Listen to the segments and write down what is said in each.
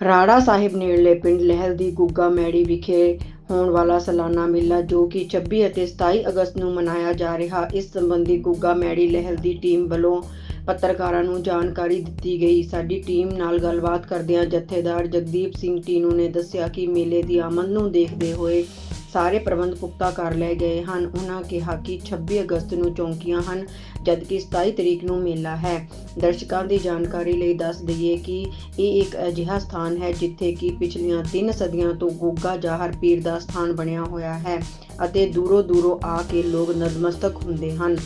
ਰਾੜਾ ਸਾਹਿਬ ਨੇੜਲੇ ਪਿੰਡ ਲਹਿਲ ਦੀ ਗੁੱਗਾ ਮੈੜੀ ਵਿਖੇ ਹੋਣ ਵਾਲਾ ਸਾਲਾਨਾ ਮੇਲਾ ਜੋ ਕਿ 26 ਅਤੇ 27 ਅਗਸਤ ਨੂੰ ਮਨਾਇਆ ਜਾ ਰਿਹਾ, ਇਸ ਸੰਬੰਧੀ ਗੁੱਗਾ ਮੈੜੀ ਲਹਿਲ ਦੀ ਟੀਮ ਵੱਲੋਂ ਪੱਤਰਕਾਰਾਂ ਨੂੰ ਜਾਣਕਾਰੀ ਦਿੱਤੀ ਗਈ। ਸਾਡੀ ਟੀਮ ਨਾਲ ਗੱਲਬਾਤ ਕਰਦਿਆਂ ਜਥੇਦਾਰ ਜਗਦੀਪ ਸਿੰਘ ਟੀਨੂ ਨੇ ਦੱਸਿਆ ਕਿ ਮੇਲੇ ਦੀ ਆਮਦ ਨੂੰ ਦੇਖਦੇ ਹੋਏ ਸਾਰੇ ਪ੍ਰਬੰਧ ਪੁਖਤਾ ਕਰ ਲਏ ਗਏ ਹਨ। ਉਹਨਾਂ ਕਿਹਾ ਕਿ 26 ਅਗਸਤ ਨੂੰ ਚੌਂਕੀਆਂ ਹਨ, ਜਦਕਿ 27 ਤਰੀਕ ਨੂੰ ਮੇਲਾ ਹੈ। ਦਰਸ਼ਕਾਂ ਦੀ ਜਾਣਕਾਰੀ ਲਈ ਦੱਸ ਦਈਏ ਕਿ ਇਹ ਇੱਕ ਅਜਿਹਾ ਸਥਾਨ ਹੈ, ਜਿੱਥੇ ਕਿ ਪਿਛਲੀਆਂ 3 ਸਦੀਆਂ ਤੋਂ ਗੋਗਾ ਜਾਹਰ ਪੀਰ ਦਾ ਸਥਾਨ ਬਣਿਆ ਹੋਇਆ ਹੈ ਅਤੇ ਦੂਰੋਂ ਦੂਰੋਂ ਆ ਕੇ ਲੋਕ ਨਤਮਸਤਕ ਹੁੰਦੇ ਹਨ।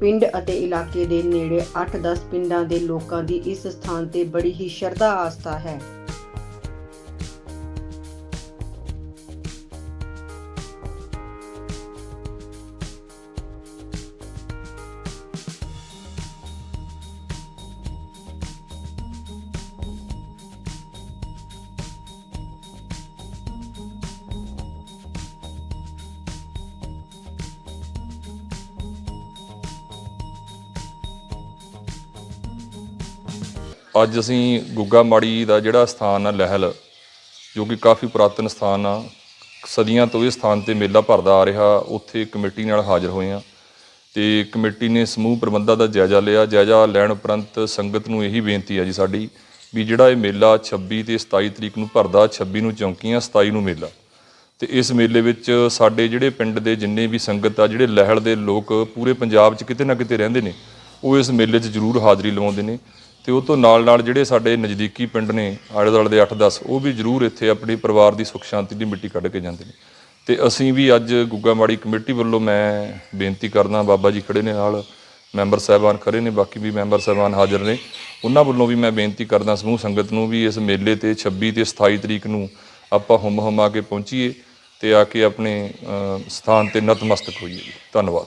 ਪਿੰਡ ਅਤੇ ਇਲਾਕੇ ਦੇ ਨੇੜੇ 8-10 ਪਿੰਡਾਂ ਦੇ ਲੋਕਾਂ ਦੀ ਇਸ ਸਥਾਨ ਤੇ ਬੜੀ ਹੀ ਸ਼ਰਧਾ ਆਸਥਾ ਹੈ। ਅੱਜ ਅਸੀਂ ਗੁੱਗਾ ਮਾੜੀ ਦਾ ਜਿਹੜਾ ਸਥਾਨ ਆ ਲਹਿਲ, ਜੋ ਕਿ ਕਾਫੀ ਪੁਰਾਤਨ ਸਥਾਨ ਆ, ਸਦੀਆਂ ਤੋਂ ਇਹ ਸਥਾਨ ਤੇ ਮੇਲਾ ਭਰਦਾ ਆ ਰਿਹਾ, ਉੱਥੇ ਕਮੇਟੀ ਨਾਲ ਹਾਜ਼ਰ ਹੋਏ ਆ। ਤੇ ਕਮੇਟੀ ਨੇ ਸਮੂਹ ਪ੍ਰਬੰਧਾਂ ਦਾ ਜਾਇਜ਼ਾ ਲਿਆ। ਜਾਇਜ਼ਾ ਲੈਣ ਉਪਰੰਤ ਸੰਗਤ ਨੂੰ ਇਹੀ ਬੇਨਤੀ ਆ ਜੀ ਸਾਡੀ ਵੀ ਜਿਹੜਾ ਇਹ ਮੇਲਾ 26 ਤੇ 27 ਤਰੀਕ ਨੂੰ ਭਰਦਾ 26 ਨੂੰ ਚੌਂਕੀਆਂ 27 ਨੂੰ ਮੇਲਾ। ਤੇ ਇਸ ਮੇਲੇ ਵਿੱਚ ਸਾਡੇ ਜਿਹੜੇ ਪਿੰਡ ਦੇ ਜਿੰਨੇ ਵੀ ਸੰਗਤ ਆ, ਜਿਹੜੇ ਲਹਿਲ ਦੇ ਲੋਕ ਪੂਰੇ ਪੰਜਾਬ 'ਚ ਕਿਤੇ ਨਾ ਕਿਤੇ ਰਹਿੰਦੇ ਨੇ, ਉਹ ਇਸ ਮੇਲੇ 'ਚ ਜ਼ਰੂਰ ਹਾਜ਼ਰੀ ਲਵਾਉਂਦੇ ਨੇ। ਤੇ ਉਹ ਤੋਂ ਨਾਲ ਨਾਲ ਜਿਹੜੇ ਸਾਡੇ ਨਜ਼ਦੀਕੀ ਪਿੰਡ ਨੇ ਆਲੇ ਦੁਆਲੇ ਦੇ 8-10 ਉਹ ਵੀ ਜ਼ਰੂਰ ਇੱਥੇ ਆਪਣੀ ਪਰਿਵਾਰ ਦੀ ਸੁੱਖ ਸ਼ਾਂਤੀ ਦੀ ਮਿੱਟੀ ਕੱਢ ਕੇ ਜਾਂਦੇ ਨੇ। ਤੇ ਅਸੀਂ ਵੀ ਅੱਜ ਗੁੱਗਾ ਮਾੜੀ ਕਮੇਟੀ ਵੱਲੋਂ ਮੈਂ ਬੇਨਤੀ ਕਰਦਾ, ਬਾਬਾ ਜੀ ਖੜੇ ਨੇ ਨਾਲ, ਮੈਂਬਰ ਸਾਹਿਬਾਨ ਖੜੇ ਨੇ, ਬਾਕੀ ਵੀ ਮੈਂਬਰ ਸਾਹਿਬਾਨ ਹਾਜ਼ਰ ਨੇ। ਉਹਨਾਂ ਵੱਲੋਂ ਵੀ ਮੈਂ ਬੇਨਤੀ ਕਰਦਾ ਸਮੂਹ ਸੰਗਤ ਨੂੰ ਵੀ ਇਸ ਮੇਲੇ ਤੇ 26 ਤੇ 27 ਤਰੀਕ ਨੂੰ ਆਪਾਂ ਹੁਮ ਹੁਮਾ ਕੇ ਪਹੁੰਚੀਏ ਤੇ ਆ ਕੇ ਆਪਣੇ ਸਥਾਨ ਤੇ ਨਤਮਸਤਕ ਹੋਈਏ। ਧੰਨਵਾਦ।